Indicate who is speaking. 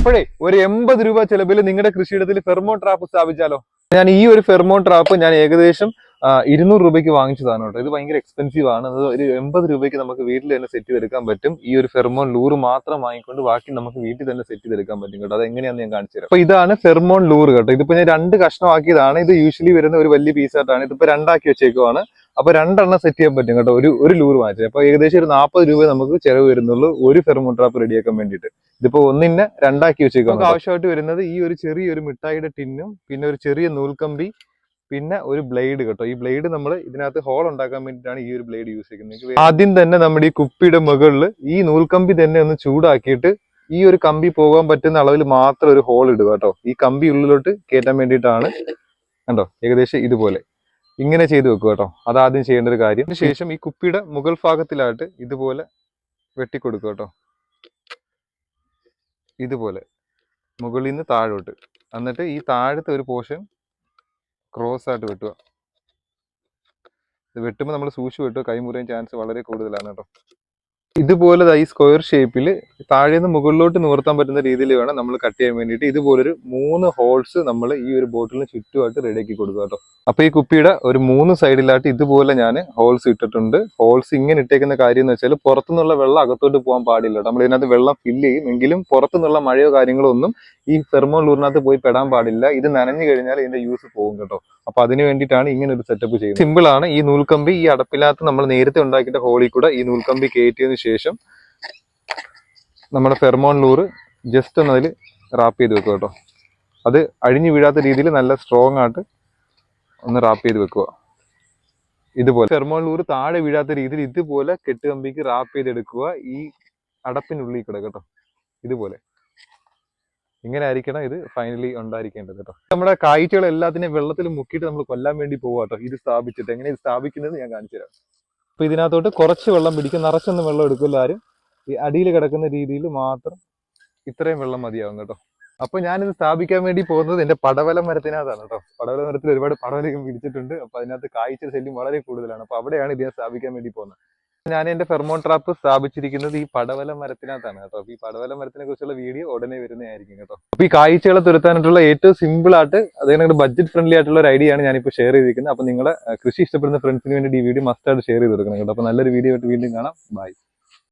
Speaker 1: അപ്പോഴേ ഒരു എൺപത് രൂപ ചെലവിൽ നിങ്ങളുടെ കൃഷിയിടത്തിൽ ഫെർമോ ട്രാപ്പ് സ്ഥാപിച്ചാലോ? ഞാൻ ഈ ഒരു ഫെർമോ ട്രാപ്പ് ഞാൻ ഏകദേശം ഇരുന്നൂറ് രൂപയ്ക്ക് വാങ്ങിച്ചതാണ് കേട്ടോ. ഇത് ഭയങ്കര എക്സ്പെൻസീവ് ആണ്. അത് ഒരു എൺപത് രൂപയ്ക്ക് നമുക്ക് വീട്ടിൽ തന്നെ സെറ്റ് ചെയ്തെടുക്കാൻ പറ്റും. ഈ ഒരു ഫെർമോൺ ലൂറ് മാത്രം വാങ്ങിക്കൊണ്ട് ബാക്കി നമുക്ക് വീട്ടിൽ തന്നെ സെറ്റ് ചെയ്തെടുക്കാൻ പറ്റും കേട്ടോ. അത് എങ്ങനെയാണെന്ന് ഞാൻ കാണിച്ചു തരാം. അപ്പൊ ഇതാണ് ഫെർമോൺ ലൂറ് കേട്ടോ. ഇതിപ്പോ ഞാൻ രണ്ട് കഷ്ണമാക്കിയതാണ്. ഇത് യൂഷ്വലി വരുന്ന ഒരു വലിയ പീസ് പീസായിട്ടാണ് ഇതിപ്പോ രണ്ടാക്കി വെച്ചേക്കുവാണ്. അപ്പൊ രണ്ടെണ്ണം സെറ്റ് ചെയ്യാൻ പറ്റും കേട്ടോ. ഒരു ഒരു ലൂർ വാങ്ങിച്ചത്. അപ്പൊ ഏകദേശം ഒരു നാൽപ്പത് രൂപ നമുക്ക് ചെലവ് വരുന്നുള്ളൂ ഒരു ഫെർമോ ട്രാപ്പ് റെഡിയാക്കാൻ വേണ്ടിയിട്ട്. ഇതിപ്പോ ഒന്നിനെ രണ്ടാക്കി വെച്ചേക്കും നമുക്ക് ആവശ്യമായിട്ട് വരുന്നത് ഈ ഒരു ചെറിയ ഒരു മിഠായിയുടെ ടിന്നും പിന്നെ ഒരു ചെറിയ നൂൽക്കമ്പി പിന്നെ ഒരു ബ്ലേഡ് കേട്ടോ. ഈ ബ്ലേഡ് നമ്മൾ ഇതിനകത്ത് ഹോൾ ഉണ്ടാക്കാൻ വേണ്ടിയിട്ടാണ് ഈ ഒരു ബ്ലേഡ് യൂസ് ചെയ്യുന്നത്. ആദ്യം തന്നെ നമ്മുടെ ഈ കുപ്പിയുടെ മുകളിൽ ഈ നൂൽക്കമ്പി തന്നെ ഒന്ന് ചൂടാക്കിയിട്ട് ഈ ഒരു കമ്പി പോകാൻ പറ്റുന്ന അളവിൽ മാത്രം ഒരു ഹോൾ ഇടുക കേട്ടോ. ഈ കമ്പി ഉള്ളിലോട്ട് കയറ്റാൻ വേണ്ടിയിട്ടാണ്. കണ്ടോ? ഏകദേശം ഇതുപോലെ. ഇങ്ങനെ ചെയ്ത് വെക്കുക കേട്ടോ. അതാദ്യം ചെയ്യേണ്ട ഒരു കാര്യം. അതിനുശേഷം ഈ കുപ്പിയുടെ മുകൾ ഭാഗത്തിലായിട്ട് ഇതുപോലെ വെട്ടിക്കൊടുക്കുക കേട്ടോ. ഇതുപോലെ മുകളിൽ നിന്ന് താഴോട്ട്. എന്നിട്ട് ഈ താഴത്തെ ഒരു പോർഷൻ ക്രോസ് ആയിട്ട് വെട്ടുക. ഇത് വെട്ടുമ്പോൾ നമ്മൾ സൂക്ഷിച്ച് വെട്ടുക. കൈമുറിയാൻ ചാൻസ് വളരെ കൂടുതലാണ് കേട്ടോ. ഇതുപോലെ ഈ സ്ക്വയർ ഷേപ്പിൽ താഴെ നിന്ന് മുകളിലോട്ട് നിവർത്താൻ പറ്റുന്ന രീതിയിൽ വേണം നമ്മൾ കട്ട് ചെയ്യാൻ വേണ്ടിയിട്ട്. ഇതുപോലൊരു മൂന്ന് ഹോൾസ് നമ്മൾ ഈ ഒരു ബോട്ടിലിന് ചുറ്റുമായിട്ട് റെഡിയാക്കി കൊടുക്കുക കേട്ടോ. അപ്പോൾ ഈ കുപ്പിയുടെ ഒരു മൂന്ന് സൈഡിലായിട്ട് ഇതുപോലെ ഞാൻ ഹോൾസ് ഇട്ടിട്ടുണ്ട്. ഹോൾസ് ഇങ്ങനെ ഇട്ടേക്കുന്ന കാര്യം എന്ന് വെച്ചാൽ പുറത്തുനിന്നുള്ള വെള്ളം അകത്തോട്ട് പോകാൻ പാടില്ല. നമ്മൾ ഇതിനകത്ത് വെള്ളം ഫില്ല് ചെയ്യും. എങ്കിലും പുറത്തുനിന്നുള്ള മഴയോ കാര്യങ്ങളോ ഒന്നും ഈ തെർമോ ലൂറിനകത്ത് പോയി പെടാൻ പാടില്ല. ഇത് നനഞ്ഞു കഴിഞ്ഞാൽ ഇതിന്റെ യൂസ് പോകും കേട്ടോ. അപ്പൊ അതിന് വേണ്ടിയിട്ടാണ് ഇങ്ങനെ ഒരു സെറ്റപ്പ് ചെയ്യുന്നത്. സിമ്പിൾ ആണ്. ഈ നൂൽക്കമ്പി ഈ അടപ്പിനകത്ത് നമ്മൾ നേരത്തെ ഉണ്ടാക്കിയിട്ട് ഹോളിൽ കൂടെ ഈ നൂൽക്കമ്പി കയറ്റിയതിനു ശേഷം നമ്മുടെ ഫെർമോൺ ലൂറ് ജസ്റ്റ് ഒന്ന് അതിൽ റാപ്പ് ചെയ്ത് വെക്കുക കേട്ടോ. അത് അഴിഞ്ഞു വീഴാത്ത രീതിയിൽ നല്ല സ്ട്രോങ് ആയിട്ട് ഒന്ന് റാപ്പ് ചെയ്ത് വെക്കുക. ഇതുപോലെ ഫെർമോൺ ലൂറ് താഴെ വീഴാത്ത രീതിയിൽ ഇതുപോലെ കെട്ടുകമ്പിക്ക് റാപ്പ് ചെയ്തെടുക്കുക. ഈ അടപ്പിനുള്ളിൽ കൂടെ കേട്ടോ. ഇതുപോലെ. ഇങ്ങനെ ആയിരിക്കണം ഇത് ഫൈനലി ഉണ്ടായിരിക്കേണ്ടത് കേട്ടോ. നമ്മുടെ കാഴ്ചകൾ എല്ലാത്തിനെയും വെള്ളത്തിൽ മുക്കിയിട്ട് നമ്മൾ കൊല്ലാൻ വേണ്ടി പോവുക കേട്ടോ. ഇത് സ്ഥാപിച്ചിട്ട്. എങ്ങനെ ഇത് സ്ഥാപിക്കുന്നത് ഞാൻ കാണിച്ചു തരാം. അപ്പൊ ഇതിനകത്തോട്ട് കുറച്ച് വെള്ളം പിടിക്കും നിറച്ചൊന്നും വെള്ളം എടുക്കില്ല ആരും. ഈ അടിയിൽ കിടക്കുന്ന രീതിയിൽ മാത്രം ഇത്രയും വെള്ളം മതിയാവും കേട്ടോ. അപ്പൊ ഞാനിത് സ്ഥാപിക്കാൻ വേണ്ടി പോകുന്നത് എന്റെ പടവല മരത്തിനകത്താണ് കേട്ടോ. പടവല മരത്തിൽ ഒരുപാട് പടവലയും പിടിച്ചിട്ടുണ്ട്. അപ്പൊ അതിനകത്ത് കായ്ച്ച ശല്യം വളരെ കൂടുതലാണ്. അപ്പൊ അവിടെയാണ് ഇതിനെ സ്ഥാപിക്കാൻ വേണ്ടി പോകുന്നത്. ഞാൻ എന്റെ ഫെർമോൺ ട്രാപ്പ് സ്ഥാപിച്ചിരിക്കുന്നത് ഈ പടവല മരത്തിനകത്താണ് കേട്ടോ. അപ്പൊ ഈ പടവല മരത്തിനെ കുറിച്ചുള്ള വീഡിയോ ഉടനെ വരുന്നതായിരിക്കും കേട്ടോ. അപ്പൊ ഈ കാഴ്ചകളെ തുരത്താനായിട്ടുള്ള ഏറ്റവും സിമ്പിൾ ആയിട്ട് അതേ ബഡ്ജറ്റ് ഫ്രണ്ട്ലി ആയിട്ടുള്ള ഒരു ഐഡിയ ആണ് ഞാനിപ്പോൾ ഷെയർ ചെയ്തിരിക്കുന്നത്. അപ്പൊ നിങ്ങളെ കൃഷി ഇഷ്ടപ്പെടുന്ന ഫ്രണ്ട്സിന് വേണ്ടി ഈ വീഡിയോ മസ്റ്റ് ആയിട്ട് ഷെയർ ചെയ്ത് കൊടുക്കണം കേട്ടോ. അപ്പൊ നല്ലൊരു വീഡിയോ ആയിട്ട് വീണ്ടും കാണാം. ബൈ